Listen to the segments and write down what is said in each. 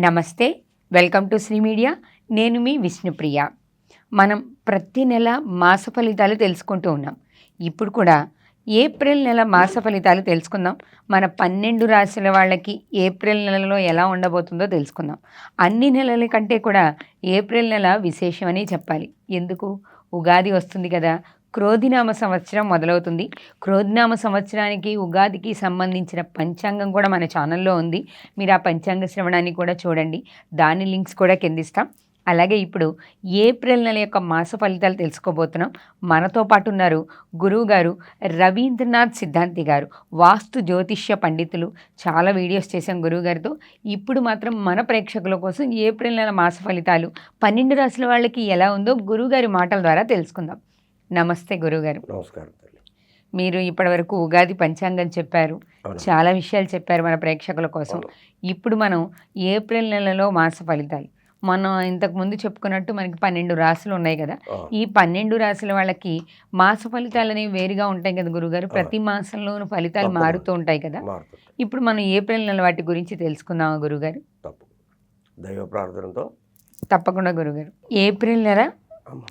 నమస్తే welcome to Shri media. నేను మీ విష్ణుప్రియ. మనం ప్రతి నెల మాస ఫలితాలు తెలుసుకుంటూ ఉన్నాం. ఇప్పుడు కూడా ఏప్రిల్ నెల మాస ఫలితాలు తెలుసుకుందాం. మన పన్నెండు రాశుల వాళ్ళకి ఏప్రిల్ నెలలో ఎలా ఉండబోతుందో తెలుసుకుందాం. అన్ని నెలల కంటే కూడా ఏప్రిల్ నెల విశేషమని చెప్పాలి. ఎందుకు? ఉగాది వస్తుంది కదా. క్రోధినామ సంవత్సరం మొదలవుతుంది. క్రోధినామ సంవత్సరానికి ఉగాదికి సంబంధించిన పంచాంగం కూడా మన ఛానల్లో ఉంది. మీరు ఆ పంచాంగ శ్రవణాన్ని కూడా చూడండి. దాని లింక్స్ కూడా కిందిస్తాం అలాగే ఇప్పుడు ఏప్రిల్ నెల యొక్క మాస ఫలితాలు తెలుసుకోబోతున్నాం. మనతో పాటు ఉన్నారు గురువు గారు రవీంద్రనాథ్ సిద్ధాంతి గారు. వాస్తు జ్యోతిష్య పండితులు. చాలా వీడియోస్ చేశాం గురువు గారితో. ఇప్పుడు మాత్రం మన ప్రేక్షకుల కోసం ఏప్రిల్ నెల మాస ఫలితాలు పన్నెండు రాసుల వాళ్ళకి ఎలా ఉందో గురువుగారి మాటల ద్వారా తెలుసుకుందాం. నమస్తే గురువుగారు నమస్కారం మీరు ఇప్పటివరకు ఉగాది పంచాంగం చెప్పారు. చాలా విషయాలు చెప్పారు మన ప్రేక్షకుల కోసం. ఇప్పుడు మనం ఏప్రిల్ నెలలో మాస ఫలితాలు. మనం ఇంతకు ముందు చెప్పుకున్నట్టు మనకి పన్నెండు రాశులు ఉన్నాయి కదా. ఈ పన్నెండు రాశుల వాళ్ళకి మాస ఫలితాలు అనేవి వేరుగా ఉంటాయి కదా గురుగారు. ప్రతి మాసంలోనూ ఫలితాలు. మారుతూ ఉంటాయి కదా. ఇప్పుడు మనం ఏప్రిల్ నెల వాటి గురించి తెలుసుకుందామా గురుగారు? తప్పు దైవ ప్రార్థనతో తప్పకుండా గురుగారు. ఏప్రిల్ నెల.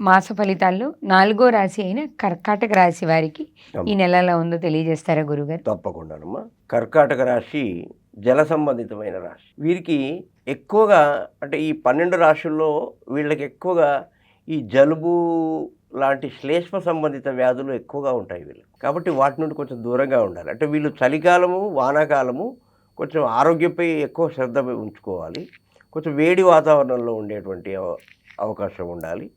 మాస ఫలితాల్లో నాలుగో రాశి అయిన కర్కాటక రాశి వారికి ఈ నెల ఎలా ఉందో తెలియజేస్తారా గురుగారు? తప్పకుండానమ్మా. కర్కాటక రాశి జల సంబంధితమైన రాశి. వీరికి ఎక్కువగా అంటే ఈ పన్నెండు రాశుల్లో వీళ్ళకి ఎక్కువగా ఈ జలుబు లాంటి శ్లేష్మ సంబంధిత వ్యాధులు ఎక్కువగా ఉంటాయి వీళ్ళు కాబట్టి వాటి నుండి కొంచెం దూరంగా ఉండాలి. అంటే వీళ్ళు చలికాలము వానాకాలము కొంచెం ఆరోగ్యంపై ఎక్కువ శ్రద్ధ ఉంచుకోవాలి. కొంచెం వేడి వాతావరణంలో ఉండేటువంటి అవ- అవకాశం ఉండాలి.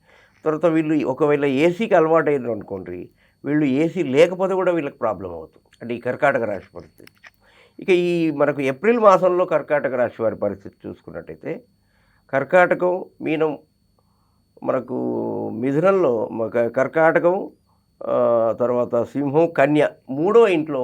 తర్వాత వీళ్ళు ఒకవేళ ఏసీకి అలవాటు అయినారు అనుకోండి వీళ్ళు ఏసీ లేకపోతే కూడా వీళ్ళకి ప్రాబ్లం అవుతుంది. అంటే ఈ కర్కాటక రాశి పరిస్థితి. ఇక ఈ మనకు ఏప్రిల్ మాసంలో కర్కాటక రాశి వారి పరిస్థితి చూసుకున్నట్టయితే కర్కాటకం మీనం మనకు మిథునంలో కర్కాటకం తర్వాత సింహం కన్య మూడో ఇంట్లో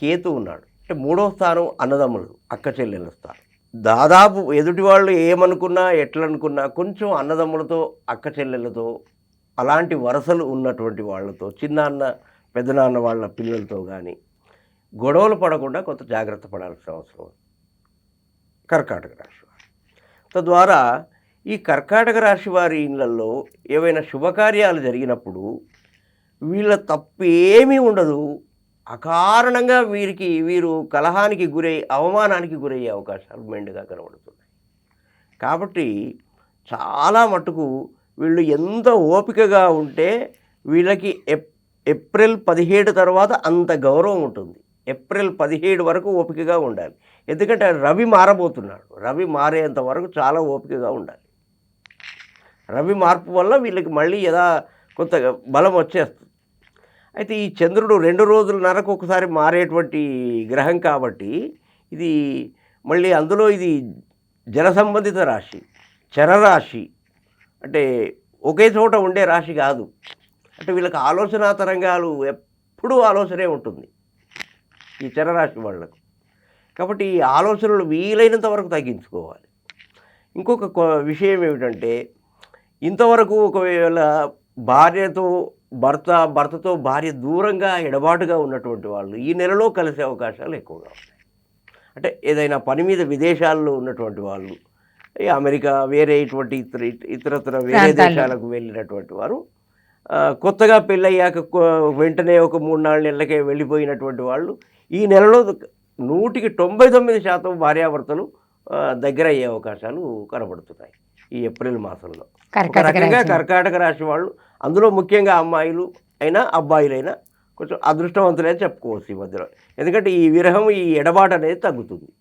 కేతు ఉన్నాడు. అంటే మూడో స్థానం అన్నదమ్ములు అక్క చెల్లెళ్ళ స్థానం. దాదాపు ఎదుటి వాళ్ళు ఏమనుకున్నా ఎట్లనుకున్నా కొంచెం అన్నదమ్ములతో అక్క చెల్లెళ్ళతో అలాంటి వరసలు ఉన్నటువంటి వాళ్ళతో చిన్నాన్న పెద్దనాన్న వాళ్ళ పిల్లలతో కానీ గొడవలు పడకుండా కొంత జాగ్రత్త పడాల్సిన అవసరం కర్కాటక రాశి వారు. తద్వారా ఈ కర్కాటక రాశి వారి ఇళ్ళల్లో ఏవైనా శుభకార్యాలు జరిగినప్పుడు వీళ్ళ తప్పు ఏమీ ఉండదు. అకారణంగా వీరికి వీరు కలహానికి గురై అవమానానికి గురయ్యే అవకాశాలు మెండుగా కనబడుతున్నాయి కాబట్టి చాలా మటుకు వీళ్ళు ఎంత ఓపికగా ఉంటే వీళ్ళకి ఎప్ ఏప్రిల్ పదిహేడు తర్వాత అంత గౌరవం ఉంటుంది. ఏప్రిల్ పదిహేడు వరకు ఓపికగా ఉండాలి. ఎందుకంటే రవి మారబోతున్నాడు. రవి మారేంత వరకు చాలా ఓపికగా ఉండాలి. రవి మార్పు వల్ల వీళ్ళకి మళ్ళీ యథా కొంత బలం వచ్చేస్తుంది. అయితే ఈ చంద్రుడు రెండు రోజులన్నరకు ఒకసారి మారేటువంటి గ్రహం కాబట్టి ఇది మళ్ళీ అందులో ఇది జల సంబంధిత రాశి చరరాశి అంటే ఒకే చోట ఉండే రాశి కాదు. అంటే వీళ్ళకి ఆలోచన తరంగాలు ఎప్పుడూ ఆలోచనే ఉంటుంది. ఈ చరరాశి వాళ్ళకు. కాబట్టి ఈ ఆలోచనలు వీలైనంత వరకు తగ్గించుకోవాలి. ఇంకొక కొ- విషయం ఏమిటంటే ఇంతవరకు ఒకవేళ భార్యతో భర్త భర్తతో భార్య దూరంగా ఎడబాటుగా ఉన్నటువంటి వాళ్ళు ఈ నెలలో కలిసే అవకాశాలు ఎక్కువగా ఉన్నాయి. అంటే ఏదైనా పని మీద విదేశాల్లో ఉన్నటువంటి వాళ్ళు అమెరికా వేరే ఇటువంటి ఇతర ఇతరత్ర వేరే. దేశాలకు వెళ్ళినటువంటి వారు కొత్తగా పెళ్ళయ్యాక వెంటనే ఒక మూడు నాలుగు నెలలకే వెళ్ళిపోయినటువంటి వాళ్ళు ఈ నెలలో నూటికి తొంభై తొమ్మిది శాతం భార్యాభర్తలు దగ్గర అయ్యే అవకాశాలు కనబడుతున్నాయి ఈ ఏప్రిల్ మాసంలో. రకంగా కర్కాటక రాశి వాళ్ళు అందులో ముఖ్యంగా అమ్మాయిలు అయినా అబ్బాయిలైనా కొంచెం అదృష్టవంతులే చెప్పుకోవచ్చు ఈ మధ్యలో. ఎందుకంటే ఈ విరహం ఈ ఎడబాటు అనేది తగ్గుతుంది.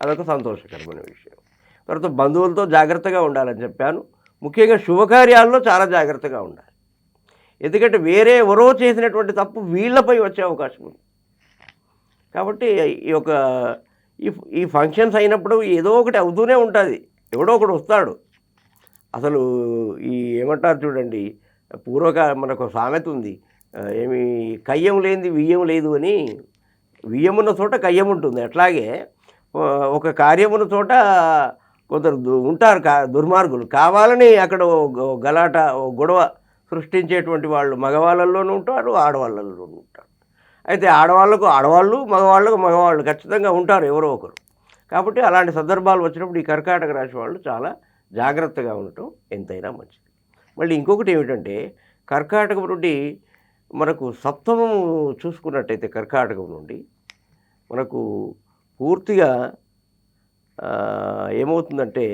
అదొక సంతోషకరమైన విషయం. తర్వాత బంధువులతో జాగ్రత్తగా ఉండాలని చెప్పాను. ముఖ్యంగా శుభకార్యాల్లో చాలా జాగ్రత్తగా ఉండాలి. ఎందుకంటే వేరే ఎవరో చేసినటువంటి తప్పు వీళ్ళపై వచ్చే అవకాశం ఉంది. కాబట్టి ఈ యొక్క ఈ ఈ ఫంక్షన్స్ అయినప్పుడు ఏదో ఒకటి అవుతూనే ఉంటుంది. ఎవడో ఒకడు వస్తాడు. అసలు ఈ ఏమంటారు చూడండి పూర్వక మనకు సామెత ఉంది. ఏమి కయ్యం లేనిది వియ్యం లేదు అని. వియ్యమున్న చోట కయ్యం ఉంటుంది. అట్లాగే ఒక కార్యమున్న చోట కొందరు దు- ఉంటారు కా దుర్మార్గులు. కావాలని అక్కడ ఓ గలాట గొడవ సృష్టించేటువంటి వాళ్ళు మగవాళ్ళల్లోనూ ఉంటారు ఆడవాళ్ళల్లోనూ ఉంటారు. అయితే ఆడవాళ్ళకు ఆడవాళ్ళు మగవాళ్ళకు మగవాళ్ళు ఖచ్చితంగా ఉంటారు ఎవరో ఒకరు. కాబట్టి అలాంటి సందర్భాలు వచ్చినప్పుడు ఈ కర్కాటక రాశి వాళ్ళు చాలా జాగ్రత్తగా ఉండటం ఎంతైనా మంచిది. మళ్ళీ ఇంకొకటి ఏమిటంటే కర్కాటకం నుండి మనకు సప్తమం చూసుకున్నట్టయితే కర్కాటకం నుండి మనకు పూర్తిగా ఏమవుతుందంటే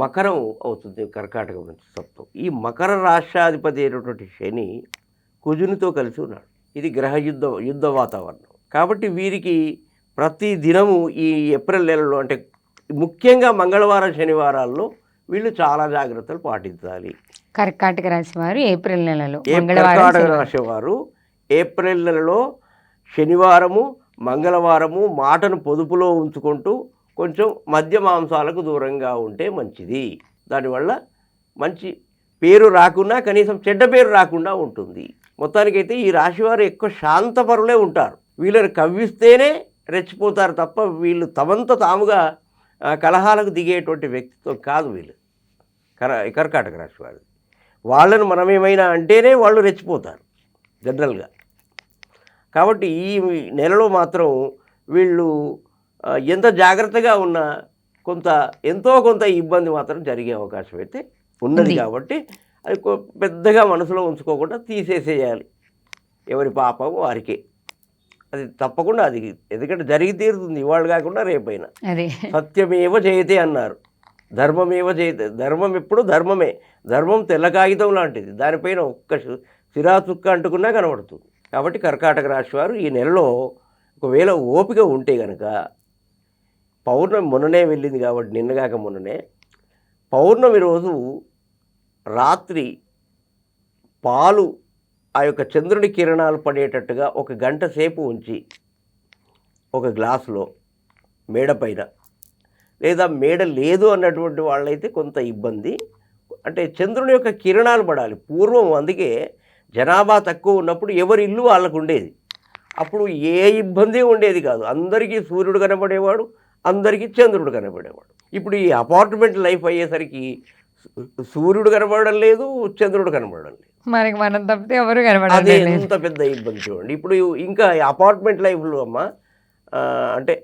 మకరం అవుతుంది కర్కాటకం నుంచి సప్తం. ఈ మకర రాష్ట్రాధిపతి అయినటువంటి శని కుజునితో కలిసి ఉన్నాడు. ఇది గ్రహ యుద్ధ యుద్ధ వాతావరణం. కాబట్టి వీరికి ప్రతి దినము ఈ ఏప్రిల్ నెలలో అంటే ముఖ్యంగా మంగళవారం శనివారాల్లో వీళ్ళు చాలా జాగ్రత్తలు పాటించాలి. కర్కాటక రాశి వారు ఏప్రిల్ నెలలో కర్కాటక. రాశి వారు ఏప్రిల్ నెలలో శనివారము మంగళవారము మాటను పొదుపులో ఉంచుకుంటూ కొంచెం మద్య మాంసాలకు దూరంగా ఉంటే మంచిది. దానివల్ల మంచి పేరు రాకుండా కనీసం చెడ్డ పేరు రాకుండా ఉంటుంది. మొత్తానికైతే ఈ రాశివారు ఎక్కువ శాంతపరులే ఉంటారు. వీళ్ళని కవ్విస్తేనే రెచ్చిపోతారు తప్ప వీళ్ళు తమంత తాముగా కలహాలకు దిగేటువంటి వ్యక్తిత్వం కాదు వీళ్ళు. కర కర్కాటక రాశి వారు వాళ్ళను మనం ఏమైనా అంటేనే వాళ్ళు రెచ్చిపోతారు జనరల్గా. కాబట్టి ఈ నెలలో మాత్రం వీళ్ళు ఎంత జాగ్రత్తగా ఉన్నా కొంత ఎంతో కొంత ఇబ్బంది మాత్రం జరిగే అవకాశం అయితే ఉన్నది. కాబట్టి అది పెద్దగా మనసులో ఉంచుకోకుండా తీసేసేయాలి. ఎవరి పాపం వారికే. అది తప్పకుండా అది ఎందుకంటే జరిగి తీరుతుంది ఇవాళ కాకుండా రేపైనా. సత్యమేవ జయతే అన్నారు. ధర్మమేవ జయతే ధర్మం ఎప్పుడు ధర్మమే. ధర్మం తెల్ల కాగితం లాంటిది. దానిపైన ఒక్క శి- సిరా చుక్క అంటుకున్నా కనబడుతుంది. కాబట్టి కర్కాటక రాశి వారు ఈ నెలలో ఒకవేళ ఓపిక ఉంటే కనుక పౌర్ణమి మొన్ననే వెళ్ళింది కాబట్టి నిన్నగాక మొన్ననే పౌర్ణమి రోజు రాత్రి పాలు ఆ యొక్క చంద్రుని కిరణాలు పడేటట్టుగా ఒక గంట సేపు ఉంచి ఒక గ్లాసులో మేడ పైన లేదా మేడ లేదు అన్నటువంటి వాళ్ళైతే కొంత ఇబ్బంది. అంటే చంద్రుని యొక్క కిరణాలు పడాలి. పూర్వం అందుకే జనాభా తక్కువ ఉన్నప్పుడు ఎవరి ఇల్లు వాళ్ళకు ఉండేది. అప్పుడు ఏ ఇబ్బంది ఉండేది కాదు. అందరికీ సూర్యుడు కనబడేవాడు అందరికీ చంద్రుడు కనబడేవాడు. ఇప్పుడు ఈ అపార్ట్మెంట్ లైఫ్ అయ్యేసరికి సూర్యుడు కనబడడం లేదు చంద్రుడు కనబడడం లేదు. మనకి మనం తప్పితే ఎవరు అదే కనబడాలి ఎంత పెద్ద ఇబ్బంది చూడండి. ఇప్పుడు ఇంకా అపార్ట్మెంట్ లైఫ్లో అమ్మ అంటే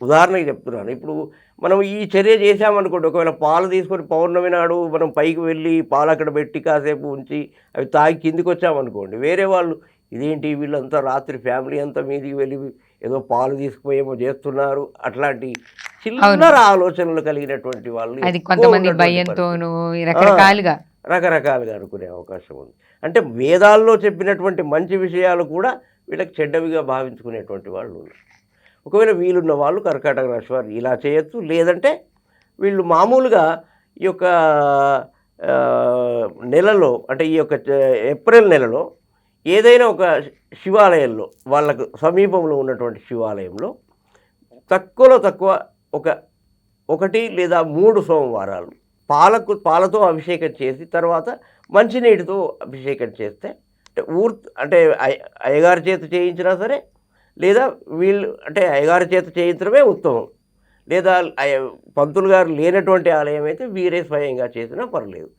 ఉదాహరణకి చెప్తున్నాను. ఇప్పుడు మనం ఈ చర్య చేసామనుకోండి ఒకవేళ పాలు తీసుకొని పౌర్ణమి నాడు మనం పైకి వెళ్ళి పాలు అక్కడ పెట్టి కాసేపు ఉంచి అవి తాగి కిందికి వచ్చామనుకోండి వేరే వాళ్ళు ఇదేంటి వీళ్ళంతా రాత్రి ఫ్యామిలీ అంతా మీదికి వెళ్ళి ఏదో పాలు తీసుకుపోయేమో చేస్తున్నారు అట్లాంటి చిల్లర ఆలోచనలు కలిగినటువంటి వాళ్ళు అది కొంతమంది భయంతోనూ రకరకాలుగా. రకరకాలుగా అనుకునే అవకాశం ఉంది. అంటే వేదాల్లో చెప్పినటువంటి మంచి విషయాలు కూడా వీళ్ళకి చెడ్డవిగా భావించుకునేటువంటి వాళ్ళు ఉన్నారు. ఒకవేళ వీలున్న వాళ్ళు కర్కాటక రాశి వారు ఇలా చేయొచ్చు. లేదంటే వీళ్ళు మామూలుగా ఈ యొక్క నెలలో అంటే ఈ యొక్క ఏప్రిల్ నెలలో ఏదైనా ఒక శివాలయంలో వాళ్ళకు సమీపంలో ఉన్నటువంటి శివాలయంలో తక్కువలో తక్కువ ఒక ఒకటి లేదా మూడు సోమవారాలు పాలకు పాలతో అభిషేకం చేసి తర్వాత మంచినీటితో అభిషేకం చేస్తే అంటే ఊర్ అంటే అయ్య- అయ్యగారి చేత చేయించినా సరే లేదా వీళ్ళు అంటే అయ్యగారి చేత చేయించడమే ఉత్తమం. లేదా అయ్య- పంతులు గారు లేనటువంటి ఆలయం అయితే వీరే స్వయంగా చేసినా పర్లేదు.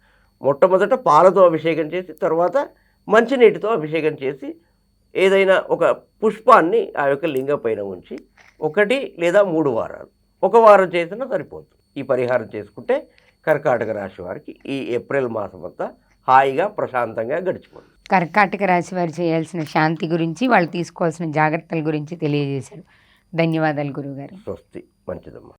మొట్టమొదట పాలతో అభిషేకం చేసి తర్వాత మంచినీటితో అభిషేకం చేసి ఏదైనా ఒక పుష్పాన్ని ఆ యొక్క లింగ పైన ఉంచి ఒకటి లేదా మూడు వారాలు. ఒక వారం చేసినా సరిపోతుంది. ఈ పరిహారం చేసుకుంటే కర్కాటక రాశి వారికి ఈ ఏప్రిల్ మాసం అంతా హాయిగా ప్రశాంతంగా గడిచిపోతుంది కర్కాటక రాశి వారు చేయాల్సిన శాంతి గురించి వాళ్ళు తీసుకోవాల్సిన జాగ్రత్తల గురించి తెలియజేశారు. ధన్యవాదాలు గురువుగారు. స్వస్తి. మంచిదమ్మా.